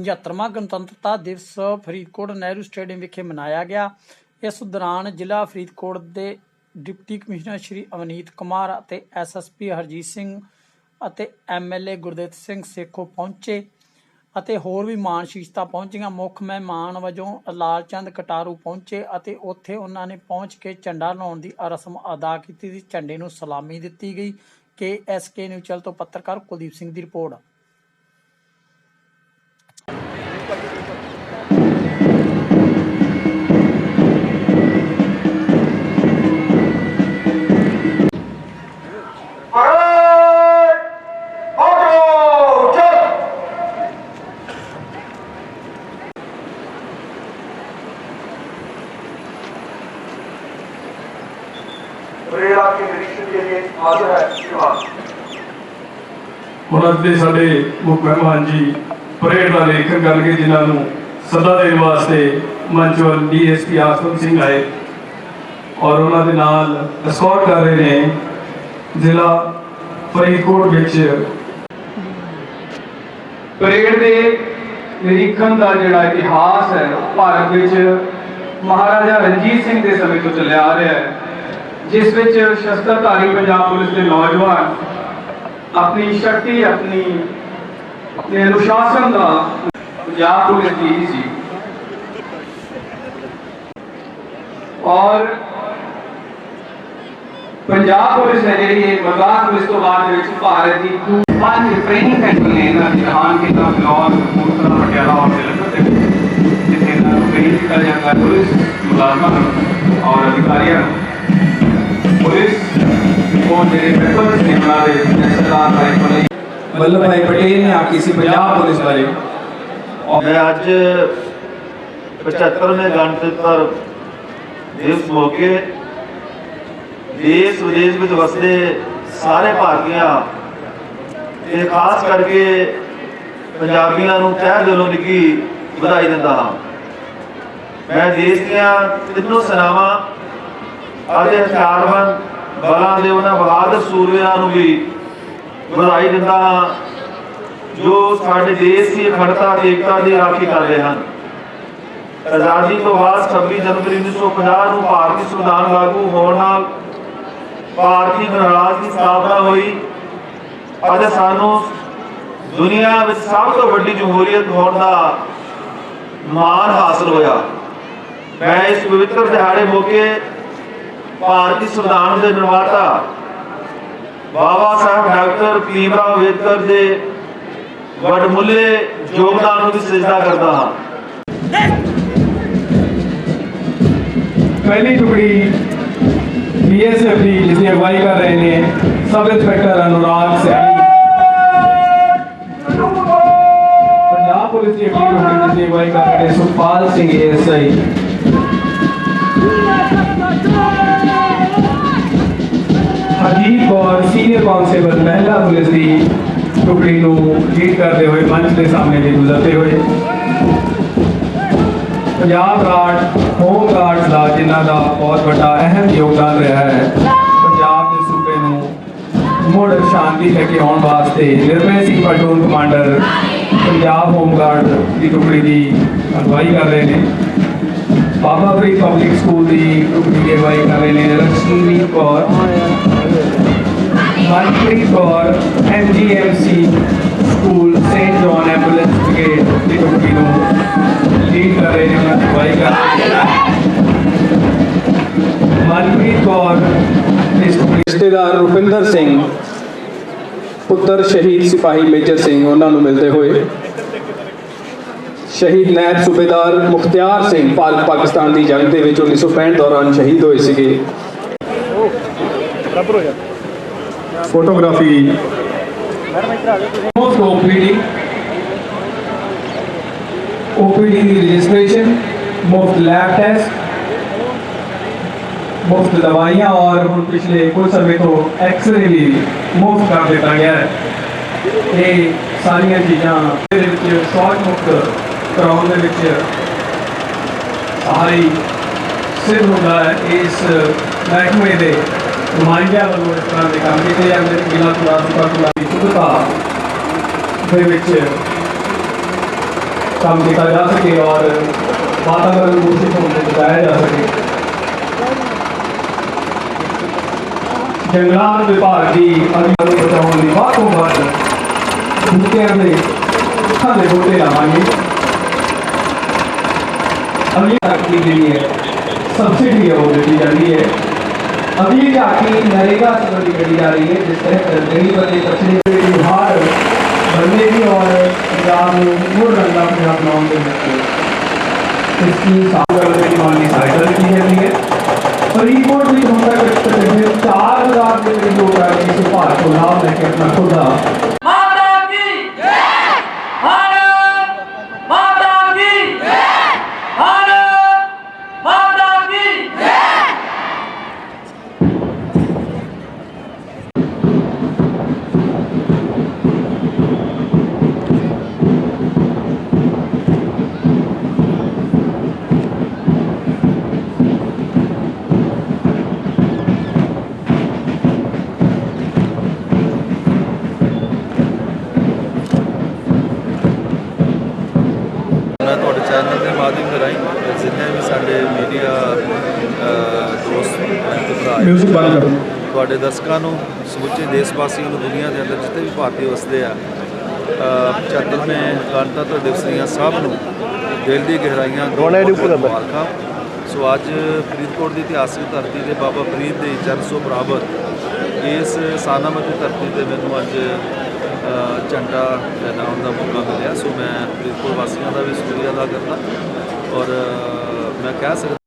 75ਵਾਂ ਗਣਤੰਤਰਤਾ ਦਿਵਸ ਫਰੀਦਕੋਟ ਨਹਿਰੂ ਸਟੇਡੀਅਮ ਵਿਖੇ ਮਨਾਇਆ ਗਿਆ। ਇਸ ਦੌਰਾਨ ਜ਼ਿਲ੍ਹਾ ਫਰੀਦਕੋਟ ਦੇ ਡਿਪਟੀ ਕਮਿਸ਼ਨਰ ਸ਼੍ਰੀ ਅਵਨੀਤ ਕੁਮਾਰ ਅਤੇ ਐਸਐਸਪੀ ਹਰਜੀਤ ਸਿੰਘ ਅਤੇ ਐਮਐਲਏ ਗੁਰਦੇਵ ਸਿੰਘ ਸੇਖੋ ਪਹੁੰਚੇ ਅਤੇ ਹੋਰ ਵੀ ਮਾਨ ਸ਼ੀਸ਼ਤਾ ਪਹੁੰਚੀਆਂ। ਮੁੱਖ ਮਹਿਮਾਨ ਵਜੋਂ ਲਾਲ ਚੰਦ ਕਟਾਰੂ ਪਹੁੰਚੇ ਅਤੇ ਉੱਥੇ ਉਹਨਾਂ ਨੇ ਪਹੁੰਚ ਕੇ ਝੰਡਾ ਲਾਉਣ ਦੀ ਰਸਮ ਅਦਾ ਕੀਤੀ। ਸੀ ਝੰਡੇ ਨੂੰ ਸਲਾਮੀ ਦਿੱਤੀ ਗਈ। ਕੇ ਐਸਕੇ ਕੇ ਨਿਊਚਲ ਤੋਂ ਪੱਤਰਕਾਰ ਕੁਲਦੀਪ ਸਿੰਘ ਦੀ ਰਿਪੋਰਟ। परेड आपके निरीक्षण के लिए हाजिर है श्रीमान ਹੁਣ ਅੱਜ ਦੇ ਸਾਡੇ ਮੁੱਖ ਮਹਿਮਾਨ ਜੀ ਪਰੇਡ ਦਾ ਲੇਖਨ ਕਰਨਗੇ ਜਿਨ੍ਹਾਂ ਨੂੰ ਸੱਦਾ ਦੇਣ ਵਾਸਤੇ ਮੰਚ ਵੱਲ ਡੀਐਸਪੀ ਆਸਮ ਸਿੰਘ ਆਏ ਔਰ ਉਹਨਾਂ ਦੇ ਨਾਲ ਐਸਕੌਰਟ ਕਰ ਰਹੇ ਨੇ ਜ਼ਿਲ੍ਹਾ ਫਰੀਦਕੋਟ ਵਿੱਚ ਪਰੇਡ ਦੇ ਨਿਰੀਖਣ ਦਾ ਜਿਹੜਾ ਇਤਿਹਾਸ ਹੈ ਉਹ ਭਾਰਤ ਵਿੱਚ ਮਹਾਰਾਜਾ ਰਣਜੀਤ ਸਿੰਘ ਦੇ ਸਮੇਂ ਤੋਂ ਚੱਲਿਆ ਆ ਰਿਹਾ ਹੈ ਜਿਸ ਵਿੱਚ ਸ਼ਸਤਰਧਾਰੀ ਪੰਜਾਬ ਪੁਲਿਸ ਦੇ ਨੌਜਵਾਨ ਆਪਣੀ ਸ਼ਕਤੀ ਆਪਣੀ ਆਪਣੇ ਅਨੁਸ਼ਾਸਨ ਦਾ ਪੰਜਾਬ ਪੁਲਿਸ ਦੀ ਹੀ ਸੀ ਔਰ ਪੰਜਾਬ ਪੁਲਿਸ ਹੈ ਜਿਹੜੀ ਇਹ ਮਦਰਾਸ ਪੁਲਿਸ ਤੋਂ ਬਾਅਦ ਦੇ ਵਿੱਚ ਭਾਰਤ ਦੀ ਦੂ- ਪੰਜ ਟ੍ਰੇਨਿੰਗ ਸੈਂਟਰ ਨੇ ਇਹਨਾਂ ਦੇ ਜਹਾਨ ਕੇ ਦਾ ਬਲੌਰ ਕਪੂਰਥਲਾ ਪਟਿਆਲਾ ਔਰ ਜਲੰਧਰ ਦੇ ਵਿੱਚ ਜਿੱਥੇ ਇਹਨਾਂ ਨੂੰ ਟ੍ਰੇਨ ਕੀਤਾ ਜਾਂਦਾ ਹੈ ਪੁਲਿਸ ਮੁਲਾਜ਼ਮਾਂ ਨੂੰ ਔਰ ਅਧਿਕਾਰੀਆਂ ਨੂੰ ਪੁਲਿਸ ਉਹ ਜਿਹੜੇ ਪੈਟਰੋਲਸ ਨੇ ਉਹਨਾਂ ਦੇ ਸਰਦਾਰ ਰਾਈਫਲ ਲਈ ਵੱਲਭ ਭਾਈ ਪਟੇਲ ਨੇ ਆਖੀ ਸੀ, ਪੰਜਾਬ ਪੁਲਿਸ ਬਾਰੇ ਮੈਂ ਅੱਜ 75ਵੇਂ ਗਣਤੰਤਰ ਦਿਵਸ ਦੇਸ਼ ਵਿਦੇਸ਼ ਵਿੱਚ ਵਸਦੇ ਸਾਰੇ ਭਾਰਤੀਆਂ ਤੇ ਖਾਸ ਕਰਕੇ ਪੰਜਾਬੀਆਂ ਨੂੰ ਤਹਿ ਦਿਲੋਂ ਨਿੱਘੀ ਵਧਾਈ ਦਿੰਦਾ ਹਾਂ। ਮੈਂ ਦੇਸ਼ ਦੀਆਂ ਤਿੰਨੋਂ ਸੈਨਾਵਾਂ ਅਤੇ ਹਥਿਆਰਬੰਦ ਬਲਾਂ ਦੇ ਉਹਨਾਂ ਬਹਾਦਰ ਸੂਰਵੀਰਾਂ ਨੂੰ ਵੀ ਵਧਾਈ ਦਿੰਦਾ ਹਾਂ, ਜੋ ਸਾਡੇ ਦੇਸ਼ ਦੀ ਅਖੰਡਤਾ ਤੇ ਏਕਤਾ ਦੀ ਰਾਖੀ ਕਰਦੇ ਹਨ। ਆਜ਼ਾਦੀ ਤੋਂ ਬਾਅਦ 26 ਜਨਵਰੀ 1950 ਨੂੰ ਭਾਰਤੀ ਸੰਵਿਧਾਨ ਲਾਗੂ ਹੋਣ ਨਾਲ ਭਾਰਤੀ ਗਣਰਾਜ ਦੀ ਸਥਾਪਨਾ ਹੋਈ ਅਤੇ ਸਾਨੂੰ ਦੁਨੀਆ ਵਿੱਚ ਸਭ ਤੋਂ ਵੱਡੀ ਜਮਹੂਰੀਅਤ ਹੋਣ ਦਾ ਮਾਣ ਹਾਸਲ ਹੋਇਆ। ਮੈਂ ਇਸ ਪਵਿੱਤਰ ਦਿਹਾੜੇ ਮੌਕੇ ਭਾਰਤੀ ਸੰਵਿਧਾਨ ਦੇ ਨਿਰਮਾਤਾ ਬਾਬਾ ਸਾਹਿਬ ਡਾਕਟਰ ਭੀਮ ਰਾਓ ਅੰਬੇਦਕਰ ਦੇ ਵਡਮੁੱਲੇ ਯੋਗਦਾਨ ਨੂੰ ਵੀ ਸਜਦਾ ਕਰਦਾ ਹਾਂ। ਪਹਿਲੀ ਟੁਕੜੀ ਬੀਐਸਐਫ ਦੀ ਜਿਸ ਦੀ ਅਗਵਾਈ ਕਰ ਰਹੇ ਨੇ sub inspector Anurag Saini. Punjab police ਦੀ ਟੁਕੜੀ ਜਿਸ ਦੀ ਅਗਵਾਈ ਕਰ ਰਹੇ ਨੇ Sukhpal Singh ASI Harjeet Kaur, senior constable ਮਹਿਲਾ ਪੁਲਿਸ ਦੀ ਟੁਕੜੀ ਨੂੰ ਲੀਡ ਕਰਦੇ ਹੋਏ ਮੰਚ ਦੇ ਸਾਹਮਣੇ ਦੀ ਗੁਜ਼ਰਦੇ ਹੋਏ। ਪੰਜਾਬ ਗਾਰਡ ਹੋਮ ਗਾਰਡਸ ਦਾ ਜਿਨ੍ਹਾਂ ਦਾ ਬਹੁਤ ਵੱਡਾ ਅਹਿਮ ਯੋਗਦਾਨ ਰਿਹਾ ਹੈ, ਪੰਜਾਬ ਦੇ ਸੂਬੇ ਨੂੰ ਮੁੜ ਸ਼ਾਂਤੀ ਲੈ ਕੇ ਆਉਣ ਵਾਸਤੇ Nirmai Singh platoon commander Punjab home guard ਦੀ ਟੁਕੜੀ ਦੀ ਅਗਵਾਈ ਕਰ ਰਹੇ ਨੇ। ਬਾਬਾ ਫਰੀਦ ਪਬਲਿਕ ਸਕੂਲ ਦੀ ਟੁਕੜੀ ਦੀ ਅਗਵਾਈ ਕਰ ਰਹੇ ਨੇ। Lakshmi Kaur Manpreet Kaur MGMC school saint John ambulance brigade ਦੀ ਟੁਕੜੀ ਨੂੰ ਲੀਡ ਕਰ ਰਹੇ ਨੇ ਉਹਨਾਂ ਦੀ ਅਗਵਾਈ ਕਰ ਰਹੇ ਮਨਪ੍ਰੀਤ ਕੌਰ ਰਿਸ਼ਤੇਦਾਰ ਰੁਪਿੰਦਰ ਸਿੰਘ, ਪੁੱਤਰ ਸ਼ਹੀਦ ਸਿਪਾਹੀ ਮੇਜਰ ਸਿੰਘ, ਉਹਨਾਂ ਨੂੰ ਮਿਲਦੇ ਹੋਏ। ਸ਼ਹੀਦ ਨਾਇਬ ਸੂਬੇਦਾਰ ਮੁਖਤਿਆਰ ਸਿੰਘ ਭਾਰਤ ਪਾਕਿਸਤਾਨ ਦੀ ਜੰਗ ਦੇ ਵਿੱਚ 1965 ਦੌਰਾਨ ਸ਼ਹੀਦ ਹੋਏ ਸੀਗੇ। ਫੋਟੋਗ੍ਰਾਫੀ ਮੁਫਤ ਓਪੀਡੀ ਓਪੀਡੀ ਦੀ ਰਜਿਸਟ੍ਰੇਸ਼ਨ ਮੁਫਤ ਲੈਬ ਟੈਸਟ ਮੁਫਤ ਦਵਾਈਆਂ ਔਰ ਹੁਣ ਪਿਛਲੇ ਕੁਝ ਸਮੇਂ ਤੋਂ ਐਕਸ-ਰੇ ਵੀ ਮੁਫਤ ਕਰ ਦਿੱਤਾ ਗਿਆ ਹੈ ਇਹ ਸਾਰੀਆਂ ਚੀਜ਼ਾਂ ਦੇ ਵਿੱਚ ਸ਼ੌਕ ਮੁਕਤ ਕਰਾਉਣ ਦੇ ਵਿੱਚ ਨੁਮਾਇੰਦਿਆਂ ਵੱਲੋਂ ਇਸ ਤਰ੍ਹਾਂ ਦੇ ਕੰਮ ਕੀਤੇ ਜਾਂਦੇ ਨੇ ਜ਼ਿਲ੍ਹਾ ਗੁਰਦਾਸਪੁਰ ਜ਼ਿਲ੍ਹਾ ਦੀ ਸੁਧਤਾ ਦੇ ਵਿੱਚ ਕੰਮ ਕੀਤਾ ਜਾ ਸਕੇ ਔਰ ਵਾਤਾਵਰਣ ਨੂੰ ਦੂਸ਼ਿਤ ਹੋਣ ਤੋਂ ਬਚਾਇਆ ਜਾ ਸਕੇ। ਜੰਗਲਾਤ ਵਿਭਾਗ ਦੀ ਅਧਿਕਾਰ ਨੂੰ ਬਚਾਉਣ ਲਈ ਵੱਧ ਤੋਂ ਵੱਧ ਬੂਟਿਆਂ ਦੇ ਸਾਡੇ ਬੂਟੇ ਲਾਵਾਂਗੇ। ਅਗਲੀ ਤੱਕ ਦੀ ਜਿਹੜੀ ਹੈ ਸਬਸਿਡੀ ਉਹ ਦਿੱਤੀ ਜਾਂਦੀ ਹੈ। है भी आपकी नरेगा संबंधी बढ़ी जा रही है, जिस तरह गरीब बने पछड़े बिहार बनने की और पंजाब में पूर्ण रंगा पंजाब नाम के लिए इसकी सागर की मांगी साइकिल की जाती है। फरीदकोट में हम तक चार हज़ार के करीब लोग आए इस भारत को लाभ लेके अपना खुदा ਜਿੰਨੇ ਵੀ ਸਾਡੇ ਮੀਡੀਆ ਦੋਸਤ Music ਬੰਦ ਕਰੋ। ਤੁਹਾਡੇ ਦਰਸ਼ਕਾਂ ਨੂੰ ਸਮੁੱਚੇ ਦੇਸ਼ ਵਾਸੀਆਂ ਨੂੰ ਦੁਨੀਆ ਦੇ ਅੰਦਰ ਜਿੱਥੇ ਵੀ ਭਾਰਤੀ ਵਸਦੇ ਆ ਅ, 75ਵੇਂ ਗਣਤੰਤਰ ਦਿਵਸ ਦੀਆਂ ਸਭ ਨੂੰ ਦਿਲ ਦੀ ਗਹਿਰਾਈਆਂ ਤੋਂ ਬਹੁਤ ਮੁਬਾਰਕਾਂ। ਸੋ ਅੱਜ ਫਰੀਦਕੋਟ ਦੀ ਇਤਿਹਾਸਿਕ ਧਰਤੀ ਤੇ ਬਾਬਾ ਫਰੀਦ ਦੇ ਚਰਨ ਸੋ ਬਰਾਬਰ ਇਸ ਸਾਨਾਮਤੀ ਧਰਤੀ ਤੇ ਮੈਨੂੰ ਅੱਜ ਝੰਡਾ ਲਹਿਰਾਉਣ ਦਾ ਮੌਕਾ ਮਿਲਿਆ। ਸੋ ਮੈਂ ਫਰੀਦਕੋਟ ਵਾਸੀਆਂ ਦਾ ਵੀ ਸ਼ੁਕਰੀਆ ਅਦਾ ਕਰਦਾ। ਔਰ ਮੈਂ ਕਹਿ ਸਕਦਾ